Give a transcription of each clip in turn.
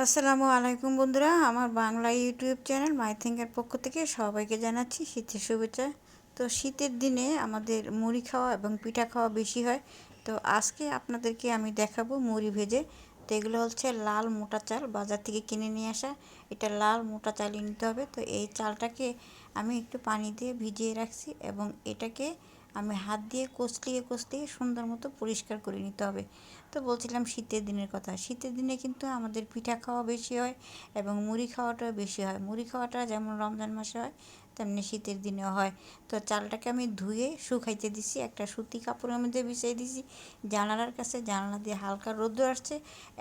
আসসালামু আলাইকুম বন্ধুরা, আমার বাংলা ইউটিউব চ্যানেল মাই থিঙ্কের পক্ষ থেকে সবাইকে জানাচ্ছি শীতের শুভেচ্ছা। তো শীতের দিনে আমাদের মুড়ি খাওয়া এবং পিঠা খাওয়া বেশি হয়। তো আজকে আপনাদেরকে আমি দেখাবো মুড়ি ভেজে। তো এগুলো হচ্ছে লাল মোটা চাল বাজার থেকে কিনে নিয়ে আসা। এটা লাল মোটা চালই নিতে হবে। তো এই চালটাকে আমি একটু পানি দিয়ে ভিজিয়ে রাখছি এবং এটাকে আমি হাত দিয়ে কষলিয়ে কষলিয়ে সুন্দর মতো পরিষ্কার করে নিতে হবে। তো বলছিলাম শীতের দিনের কথা। শীতের দিনে কিন্তু আমাদের পিঠা খাওয়া বেশি হয় এবং মুড়ি খাওয়াটাও বেশি হয়। মুড়ি খাওয়াটা যেমন রমজান মাসে হয়, তেমনি শীতের দিনেও হয়। তো চালটাকে আমি ধুয়ে শুকাইতে দিছি, একটা সুতি কাপড়ের মধ্যে বিছিয়ে দিছি। জানালার কাছে জানালা দিয়ে হালকা রোদ আসছে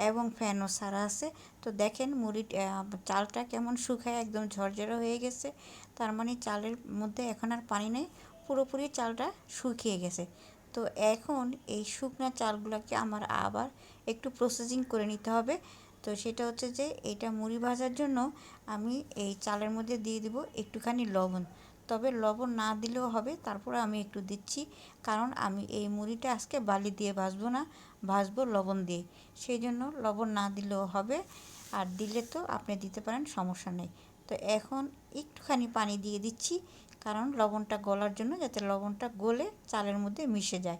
এবং ফ্যানও সারা আছে। তো দেখেন মুড়ি চালটা কেমন শুকায় একদম ঝরঝরে হয়ে গেছে। তার মানে চালের মধ্যে এখন আর পানি নেই। পুরোপুরি চালটা শুকিয়ে গেছে। তো এখন এই শুকনো চালগুলোকে আমার আবার একটু প্রসেসিং করে নিতে হবে। তো সেটা হচ্ছে যে, এটা মুড়ি ভাজার জন্য আমি এই চালের মধ্যে দিয়ে দিব একটুখানি লবণ। তবে লবণ না দিলেও হবে, তারপরে আমি একটু দিচ্ছি। কারণ আমি এই মুড়িটা আজকে বালি দিয়ে ভাজবো না, ভাজবো লবণ দিয়ে। সেই জন্য লবণ না দিলেও হবে, আর দিলে তো আপনি দিতে পারেন, সমস্যা নেই। তো এখন একটুখানি পানি দিয়ে দিচ্ছি। কারণ লবণটা গলার জন্য যাতে লবণটা গলে চালের মধ্যে মিশে যায়।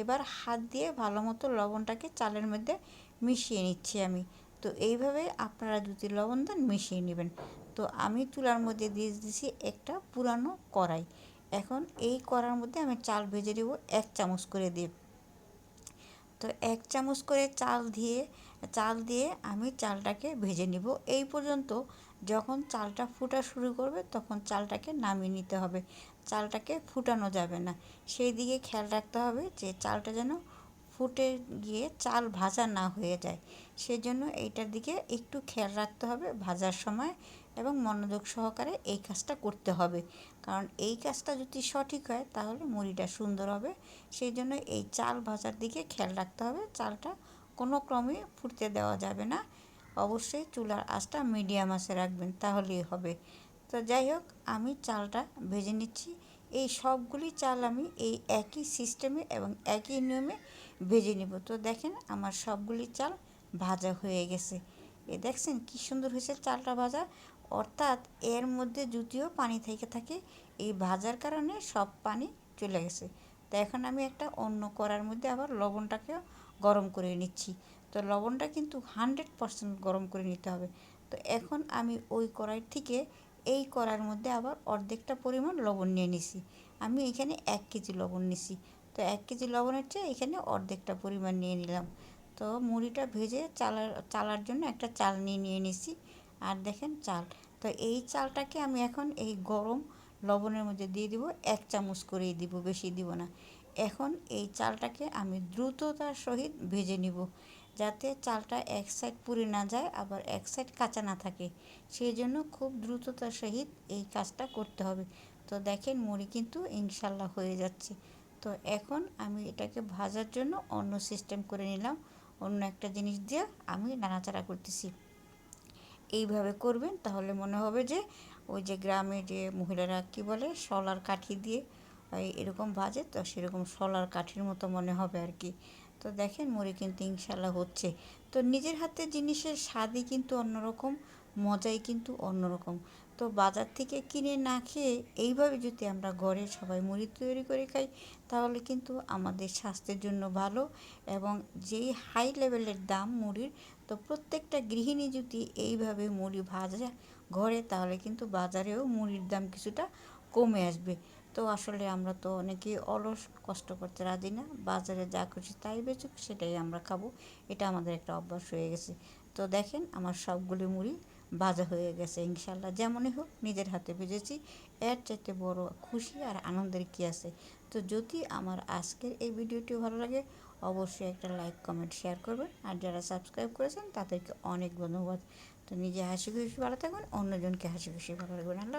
এবার হাত দিয়ে ভালো মতো লবণটাকে চালের মধ্যে মিশিয়ে নিচ্ছি আমি। তো এইভাবে আপনারা যদি লবণ দেন, মিশিয়ে নেবেন। তো আমি চুলার মধ্যে দিয়ে দিয়েছি একটা পুরানো কড়াই। এখন এই কড়ার মধ্যে আমি চাল ভেজে দেবো এক চামচ করে দিয়ে। তো এক চামচ করে চাল দিয়ে চাল দিয়ে আমি চালটাকে ভেজে নিব। এই পর্যন্ত যখন চালটা ফুটা শুরু করবে তখন চালটাকে নামিয়ে নিতে হবে। চালটাকে ফুটানো যাবে না। সেই দিকে খেয়াল রাখতে হবে যে চালটা যেন ফুটে গিয়ে চাল ভাজা না হয়ে যায়। সেজন্য এইটার দিকে একটু খেয়াল রাখতে হবে ভাজার সময় এবং মনোযোগ সহকারে এই কাজটা করতে হবে। কারণ এই কাজটা যদি সঠিক হয় তাহলে মুড়িটা সুন্দর হবে। সেই জন্য এই চাল ভাজার দিকে খেয়াল রাখতে হবে। চালটা কোনো ক্রমে ফুটতে দেওয়া যাবে না। অবশ্যই চুলার আঁচটা মিডিয়াম আঁচে রাখবেন, তাহলেই হবে। তো যাই হোক, আমি চালটা ভেজে নিচ্ছি। এই সবগুলি চাল আমি এই একই সিস্টেমে এবং একই নিয়মে ভেজে নেব। তো দেখেন, আমার সবগুলি চাল ভাজা হয়ে গেছে। এ দেখছেন কি সুন্দর হয়েছে চালটা ভাজা। অর্থাৎ এর মধ্যে যদিও পানি থেকে থাকে, এই ভাজার কারণে সব পানি চলে গেছে। তো এখন আমি একটা অন্য করার মধ্যে আবার লবণটাকেও গরম করে নিচ্ছি। তো লবণটা কিন্তু হান্ড্রেড পারসেন্ট গরম করে নিতে হবে। তো এখন আমি ওই কড়াই থেকে এই কড়ার মধ্যে আবার অর্ধেকটা পরিমাণ লবণ নিয়ে নিছি। আমি এখানে এক কেজি লবণ নিছি। তো এক কেজি লবণের চেয়ে এখানে অর্ধেকটা পরিমাণ নিয়ে নিলাম। তো মুড়িটা ভেজে চালার চালার জন্য একটা চাল নিয়ে নিয়ে নিছি। আর দেখেন চাল। তো এই চালটাকে আমি এখন এই গরম লবণের মধ্যে দিয়ে দিব, এক চামচ করেই দিব, বেশি দিব না। এখন এই চালটাকে আমি দ্রুততার সহিত ভেজে নিব। যাতে চালটা এক সাইড পুড়ে না যায়, আবার এক সাইড কাঁচা না থাকে। সেই জন্য খুব দ্রুততার সহিত এই কাজটা করতে হবে। তো দেখেন, মুড়ি কিন্তু ইনশাল্লাহ হয়ে যাচ্ছে। তো এখন আমি এটাকে ভাজার জন্য অন্য সিস্টেম করে নিলাম। অন্য একটা জিনিস দিয়ে আমি নাড়াচাড়া করতেছি। এইভাবে করবেন, তাহলে মনে হবে যে ওই যে গ্রামে যে মহিলারা কী বলে, শলার কাঠি দিয়ে এরকম ভাজে, তো সেরকম শলার কাঠির মতো মনে হবে আর কি। তো দেখেন মুড়ি কিন্তু ইনশাল্লাহ হচ্ছে। তো নিজের হাতে জিনিসের স্বাদই কিন্তু অন্যরকম, মজাই কিন্তু অন্যরকম। তো বাজার থেকে কিনে না খেয়ে এইভাবে যদি আমরা ঘরে সবাই মুড়ি তৈরি করে খাই, তাহলে কিন্তু আমাদের স্বাস্থ্যের জন্য ভালো এবং যেই হাই লেভেলের দাম মুড়ির, তো প্রত্যেকটা গৃহিণী যদি এইভাবে মুড়ি ভাজা ঘরে, তাহলে কিন্তু বাজারেও মুড়ির দাম কিছুটা কমে আসবে। তো আসলে আমরা তো অনেকেই অলস কষ্ট করতে রাজি না, বাজারে যা খুশি তাই বেচুক, সেটাই আমরা খাব। এটা আমাদের একটা অভ্যাস হয়ে গেছে। তো দেখেন, আমার সবগুলি মুড়ি ভাজা হয়ে গেছে, ইনশাল্লাহ। যেমনই হোক, নিজের হাতে ভেজেছি। এর চাইতে বড় খুশি আর আনন্দের কী আছে? তো যদি আমার আজকের এই ভিডিওটি ভালো লাগে, অবশ্যই একটা লাইক, কমেন্ট, শেয়ার করবেন। আর যারা সাবস্ক্রাইব করেছেন, তাদেরকে অনেক ধন্যবাদ। তো নিজে হাসি খুশি ভালো থাকবেন অন্যজনকে হাসি খুশি ভালো রাখবেন। আল্লাহ